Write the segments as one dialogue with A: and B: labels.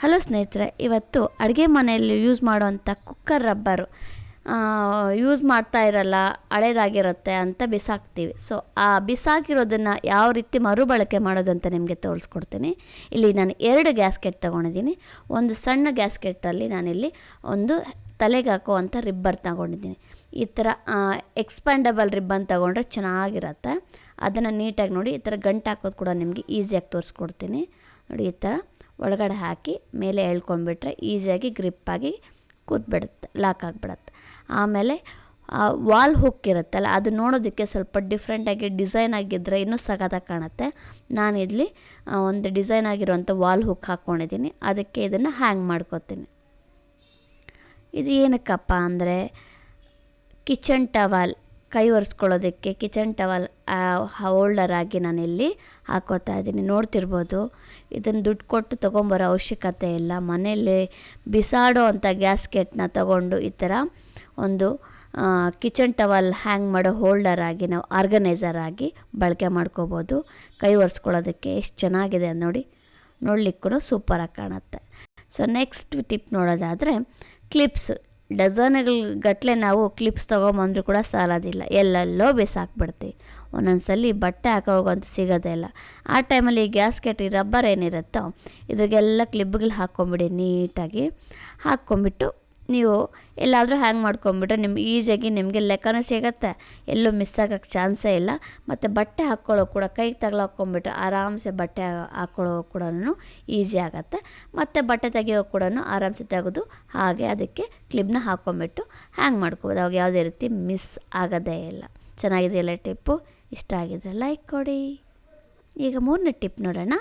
A: Hello ಸ್ನೇಹಿತರೆ, ಇವತ್ತು ಅಡುಗೆ ಮನೆಯಲ್ಲಿ ಯೂಸ್ ಮಾಡುವಂಥ ಕುಕ್ಕರ್ ರಬ್ಬರು ಯೂಸ್ ಮಾಡ್ತಾ ಇರಲ್ಲ, ಹಳೇದಾಗಿರುತ್ತೆ ಅಂತ ಬಿಸಾಕ್ತೀವಿ. ಸೊ ಆ ಬಿಸಾಕಿರೋದನ್ನು ಯಾವ ರೀತಿ ಮರುಬಳಕೆ ಮಾಡೋದು ಅಂತ ನಿಮಗೆ ತೋರಿಸ್ಕೊಡ್ತೀನಿ. ಇಲ್ಲಿ ನಾನು ಎರಡು ಗ್ಯಾಸ್ಕೆಟ್ ತೊಗೊಂಡಿದ್ದೀನಿ. ಒಂದು ಸಣ್ಣ ಗ್ಯಾಸ್ಕೆಟಲ್ಲಿ ನಾನಿಲ್ಲಿ ಒಂದು ತಲೆಗೆ ಹಾಕುವಂಥ ರಿಬ್ಬರ್ ತಗೊಂಡಿದ್ದೀನಿ. ಈ ಥರ ಎಕ್ಸ್ಪ್ಯಾಂಡಬಲ್ ರಿಬ್ಬನ್ ತೊಗೊಂಡ್ರೆ ಚೆನ್ನಾಗಿರತ್ತೆ. ಅದನ್ನು ನೀಟಾಗಿ ನೋಡಿ, ಈ ಥರ ಗಂಟು ಹಾಕೋದು ಕೂಡ ನಿಮಗೆ ಈಸಿಯಾಗಿ ತೋರಿಸ್ಕೊಡ್ತೀನಿ. ನೋಡಿ ಈ ಥರ. ಒಳಗಡೆ ಹಾಕಿ ಮೇಲೆ ಎಳ್ಕೊಂಡ್ಬಿಟ್ರೆ ಈಸಿಯಾಗಿ ಗ್ರಿಪ್ಪಾಗಿ ಕೂತ್ಬಿಡುತ್ತೆ, ಲಾಕ್ ಆಗಿಬಿಡತ್ತೆ. ಆಮೇಲೆ ವಾಲ್ ಹುಕ್ ಇರುತ್ತಲ್ಲ, ಅದು ನೋಡೋದಕ್ಕೆ ಸ್ವಲ್ಪ ಡಿಫ್ರೆಂಟಾಗಿ ಡಿಸೈನ್ ಆಗಿದ್ದರೆ ಇನ್ನೂ ಸಖತ್ತಾಗಿ ಕಾಣುತ್ತೆ. ನಾನು ಇಲ್ಲಿ ಒಂದು ಡಿಸೈನ್ ಆಗಿರುವಂಥ ವಾಲ್ ಹುಕ್ ಹಾಕ್ಕೊಂಡಿದ್ದೀನಿ. ಅದಕ್ಕೆ ಇದನ್ನು ಹ್ಯಾಂಗ್ ಮಾಡ್ಕೋತೀನಿ. ಇದು ಏನಕ್ಕಪ್ಪ ಅಂದರೆ ಕಿಚನ್ ಟವಲ್ ಕೈ ಒರೆಸ್ಕೊಳ್ಳೋದಕ್ಕೆ ಕಿಚನ್ ಟವಲ್ ಹೋಲ್ಡರ್ ಆಗಿ ಇಲ್ಲಿ ಹಾಕೋತಾ ಇದ್ದೀನಿ. ನೋಡ್ತಿರ್ಬೋದು ಇದನ್ನು ದುಡ್ಡು ಕೊಟ್ಟು ತೊಗೊಂಬರೋ ಅವಶ್ಯಕತೆ ಇಲ್ಲ. ಮನೆಯಲ್ಲಿ ಬಿಸಾಡೋ ಅಂಥ ಗ್ಯಾಸ್ಕೆಟ್ನ ತಗೊಂಡು ಈ ಥರ ಒಂದು ಕಿಚನ್ ಟವಲ್ ಹ್ಯಾಂಗ್ ಮಾಡೋ ಹೋಲ್ಡರ್ ಆಗಿ ನಾವು ಆರ್ಗನೈಸರ್ ಆಗಿ ಬಳಕೆ ಮಾಡ್ಕೋಬೋದು. ಕೈ ಒರೆಸ್ಕೊಳ್ಳೋದಕ್ಕೆ ಎಷ್ಟು ಚೆನ್ನಾಗಿದೆ ನೋಡಿ ನೋಡ್ಲಿಕ್ಕೂ ಸೂಪರಾಗಿ ಕಾಣುತ್ತೆ. ಸೊ ನೆಕ್ಸ್ಟ್ ಟಿಪ್ ನೋಡೋದಾದರೆ ಕ್ಲಿಪ್ಸ್ ಡಜನ್ಗಳ ಗಟ್ಟಲೆ ನಾವು ಕ್ಲಿಪ್ಸ್ ತೊಗೊಂಬಂದರೂ ಕೂಡ ಸಾಲೋದಿಲ್ಲ. ಎಲ್ಲೆಲ್ಲೋ ಬಿಸಾಕ್ಬಿಡ್ತೀವಿ. ಸಲ ಬಟ್ಟೆ ಹಾಕೋ ಹೋಗೋಂತ ಸಿಗೋದೇ ಇಲ್ಲ. ಆ ಟೈಮಲ್ಲಿ ಈ ಗ್ಯಾಸ್ಕೆಟ್, ಈ ರಬ್ಬರ್ ಏನಿರುತ್ತೋ, ಇದ್ರಿಗೆಲ್ಲ ಕ್ಲಿಪ್ಗಳು ಹಾಕ್ಕೊಂಬಿಡಿ ನೀಟಾಗಿ. ಹಾಕ್ಕೊಂಬಿಟ್ಟು ನೀವು ಎಲ್ಲಾದರೂ ಹ್ಯಾಂಗ್ ಮಾಡ್ಕೊಂಬಿಟ್ರೆ ನಿಮ್ಗೆ ಈಸಿಯಾಗಿ ನಿಮಗೆ ಲೆಕ್ಕನೂ ಸಿಗತ್ತೆ. ಎಲ್ಲೂ ಮಿಸ್ ಆಗೋಕ್ಕೆ ಚಾನ್ಸೇ ಇಲ್ಲ. ಮತ್ತು ಬಟ್ಟೆ ಹಾಕ್ಕೊಳ್ಳೋ ಕೂಡ ಕೈಗೆ ಹಾಕ್ಕೊಂಬಿಟ್ರೆ ಆರಾಮ್ಸೆ ಬಟ್ಟೆ ಹಾಕ್ಕೊಳ್ಳೋ ಕೂಡ ಈಸಿ ಆಗುತ್ತೆ. ಮತ್ತು ಬಟ್ಟೆ ತೆಗಿಯೋ ಕೂಡ ಆರಾಮ್ಸೆ ತೆಗೆದು ಹಾಗೆ ಅದಕ್ಕೆ ಕ್ಲಿಪ್ನ ಹಾಕ್ಕೊಂಬಿಟ್ಟು ಹ್ಯಾಂಗ್ ಮಾಡ್ಕೋಬೋದು. ಅವಾಗ ಯಾವುದೇ ರೀತಿ ಮಿಸ್ ಆಗೋದೇ ಇಲ್ಲ. ಚೆನ್ನಾಗಿದೆಯಲ್ಲ ಟಿಪ್ಪು. ಇಷ್ಟ ಆಗಿದೆ ಲೈಕ್ ಕೊಡಿ. ಈಗ ಮೂರನೇ ಟಿಪ್ ನೋಡೋಣ.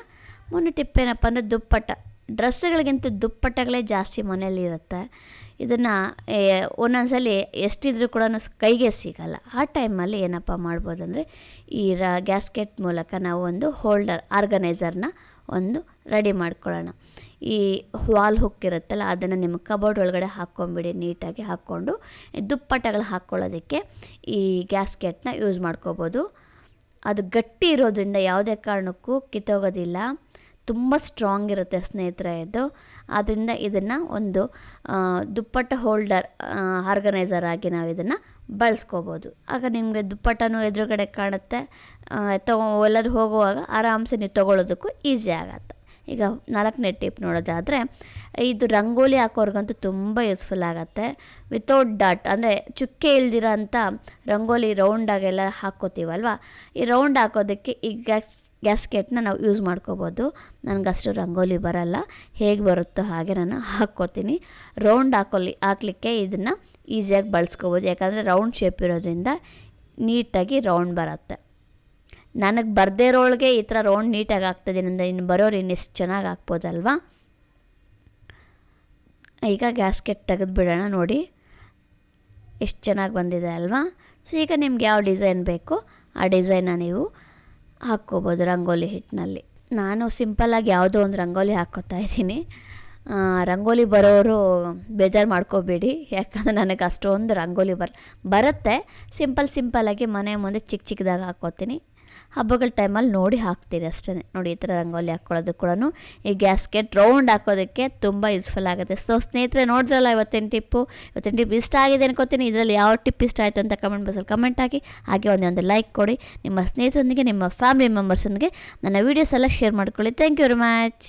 A: ಮೂರನೇ ಟಿಪ್ ಏನಪ್ಪ ಅಂದರೆ ದುಪ್ಪಟ್ಟ. ಡ್ರೆಸ್ಗಳಿಗಿಂತ ದುಪ್ಪಟ್ಟಗಳೇ ಜಾಸ್ತಿ ಮನೆಯಲ್ಲಿರುತ್ತೆ. ಇದನ್ನು ಒಂದೊಂದ್ಸಲಿ ಎಷ್ಟಿದ್ರೂ ಕೂಡ ಕೈಗೆ ಸಿಗಲ್ಲ. ಆ ಟೈಮಲ್ಲಿ ಏನಪ್ಪ ಮಾಡ್ಬೋದಂದರೆ, ಈ ರ, ಗ್ಯಾಸ್ಕೆಟ್ ಮೂಲಕ ನಾವು ಒಂದು ಹೋಲ್ಡರ್, ಆರ್ಗನೈಸರ್ನ ಒಂದು ರೆಡಿ ಮಾಡ್ಕೊಳ್ಳೋಣ. ಈ ವಾಲ್ ಹುಕ್ ಇರುತ್ತಲ್ಲ, ಅದನ್ನು ನಿಮ್ಮ ಕಬೋರ್ಡ್ ಒಳಗಡೆ ಹಾಕ್ಕೊಂಬಿಡಿ, ನೀಟಾಗಿ ಹಾಕ್ಕೊಂಡು, ದುಪ್ಪಟ್ಟಗಳು ಹಾಕ್ಕೊಳ್ಳೋದಕ್ಕೆ ಈ ಗ್ಯಾಸ್ಕೆಟ್ನ ಯೂಸ್ ಮಾಡ್ಕೋಬೋದು. ಅದು ಗಟ್ಟಿ ಇರೋದ್ರಿಂದ ಯಾವುದೇ ಕಾರಣಕ್ಕೂ ಕಿತ್ತೋಗೋದಿಲ್ಲ. ತುಂಬ ಸ್ಟ್ರಾಂಗ್ ಇರುತ್ತೆ ಸ್ನೇಹಿತರೆ ಇದು. ಆದ್ದರಿಂದ ಇದನ್ನು ಒಂದು ದುಪ್ಪಟ್ಟ ಹೋಲ್ಡರ್ ಆರ್ಗನೈಸರ್ ಆಗಿ ನಾವು ಇದನ್ನು ಬಳಸ್ಕೋಬೋದು. ಆಗ ನಿಮಗೆ ದುಪ್ಪಟ್ಟನೂ ಎದುರುಗಡೆ ಕಾಣುತ್ತೆ. ತಗೋ ಎಲ್ಲರೂ ಹೋಗುವಾಗ ಆರಾಮ್ಸೆ ನೀವು ತೊಗೊಳೋದಕ್ಕೂ ಈಸಿ ಆಗತ್ತೆ. ಈಗ ನಾಲ್ಕನೇ ಟಿಪ್ ನೋಡೋದಾದರೆ, ಇದು ರಂಗೋಲಿ ಹಾಕೋರ್ಗಂತೂ ತುಂಬ ಯೂಸ್ಫುಲ್ ಆಗುತ್ತೆ. ವಿತೌಟ್ ಡಾಟ್ ಅಂದರೆ ಚುಕ್ಕೆ ಇಲ್ದಿರೋ ಅಂಥ ರಂಗೋಲಿ ರೌಂಡಾಗೆಲ್ಲ ಹಾಕ್ಕೋತೀವಲ್ವ? ಈ ರೌಂಡ್ ಹಾಕೋದಕ್ಕೆ ಈಗ ಗ್ಯಾಸ್ಕೆಟ್ನ ನಾವು ಯೂಸ್ ಮಾಡ್ಕೋಬೋದು. ನನಗಷ್ಟು ರಂಗೋಲಿ ಬರಲ್ಲ. ಹೇಗೆ ಬರುತ್ತೋ ಹಾಗೆ ನಾನು ಹಾಕ್ಕೋತೀನಿ. ರೌಂಡ್ ಹಾಕೊಲಿ, ಹಾಕ್ಲಿಕ್ಕೆ ಇದನ್ನು ಈಸಿಯಾಗಿ ಬಳಸ್ಕೋಬೋದು. ಯಾಕಂದರೆ ರೌಂಡ್ ಶೇಪ್ ಇರೋದ್ರಿಂದ ನೀಟಾಗಿ ರೌಂಡ್ ಬರುತ್ತೆ. ನನಗೆ ಬರದೇ ಇರೋಳಿಗೆ ಈ ಥರ ರೌಂಡ್ ನೀಟಾಗಿ ಆಗ್ತದೆ. ಅಂದರೆ ಇನ್ನು ಬರೋರು ಇನ್ನು ಎಷ್ಟು ಚೆನ್ನಾಗಿ ಹಾಕ್ಬೋದಲ್ವಾ? ಈಗ ಗ್ಯಾಸ್ಕೆಟ್ ತೆಗೆದುಬಿಡೋಣ ನೋಡಿ. ಎಷ್ಟು ಚೆನ್ನಾಗಿ ಬಂದಿದೆ ಅಲ್ವಾ? ಸೊ ಈಗ ನಿಮ್ಗೆ ಯಾವ ಡಿಸೈನ್ ಬೇಕೋ? ಆ ಡಿಸೈನ್ನ ನೀವು? ಹಾಕ್ಕೋಬೋದು ರಂಗೋಲಿ ಹಿಟ್ಟಿನಲ್ಲಿ ನಾನು ಸಿಂಪಲ್ಲಾಗಿ ಯಾವುದೋ ಒಂದು ರಂಗೋಲಿ ಹಾಕ್ಕೋತಾ ಇದ್ದೀನಿ. ರಂಗೋಲಿ ಬರೋರು ಬೇಜಾರು ಮಾಡ್ಕೋಬೇಡಿ. ಯಾಕಂದರೆ ನನಗೆ ಅಷ್ಟೊಂದು ರಂಗೋಲಿ ಬರ್, ಬರುತ್ತೆ. ಸಿಂಪಲ್ ಸಿಂಪಲ್ಲಾಗಿ ಮನೆ ಮುಂದೆ ಚಿಕ್ಕ ಚಿಕ್ಕದಾಗಿ ಹಾಕ್ಕೋತೀನಿ. ಹಬ್ಬಗಳ ಟೈಮಲ್ಲಿ ನೋಡಿ ಹಾಕ್ತೀನಿ ಅಷ್ಟೇ. ನೋಡಿ ಈ ಥರ ರಂಗೋಲಿ ಹಾಕ್ಕೊಳ್ಳೋದು ಕೂಡ ಈ ಗ್ಯಾಸ್ಕೆಟ್ ರೌಂಡ್ ಹಾಕೋದಕ್ಕೆ ತುಂಬ ಯೂಸ್ಫುಲ್ ಆಗುತ್ತೆ. ಸೊ ಸ್ನೇಹಿತರೆ, ನೋಡಿದ್ರಲ್ಲ ಇವತ್ತಿನ ಟಿಪ್ಪು? ಇವತ್ತಿನ ಟಿಪ್ ಇಷ್ಟ ಆಗಿದೆ ಅನ್ಕೋತೀನಿ. ಇದರಲ್ಲಿ ಯಾವ ಟಿಪ್ ಇಷ್ಟ ಆಯಿತು ಅಂತ ಕಮೆಂಟ್ ಬಾಕ್ಸಲ್ಲಿ ಕಮೆಂಟ್ ಹಾಕಿ, ಹಾಗೆ ಒಂದೇ ಒಂದು ಲೈಕ್ ಕೊಡಿ. ನಿಮ್ಮ ಸ್ನೇಹಿತರೊಂದಿಗೆ, ನಿಮ್ಮ ಫ್ಯಾಮಿಲಿ ಮೆಂಬರ್ಸೊಂದಿಗೆ ನನ್ನ ವೀಡಿಯೋಸ್ ಎಲ್ಲ ಶೇರ್ ಮಾಡ್ಕೊಳ್ಳಿ. Thank you very much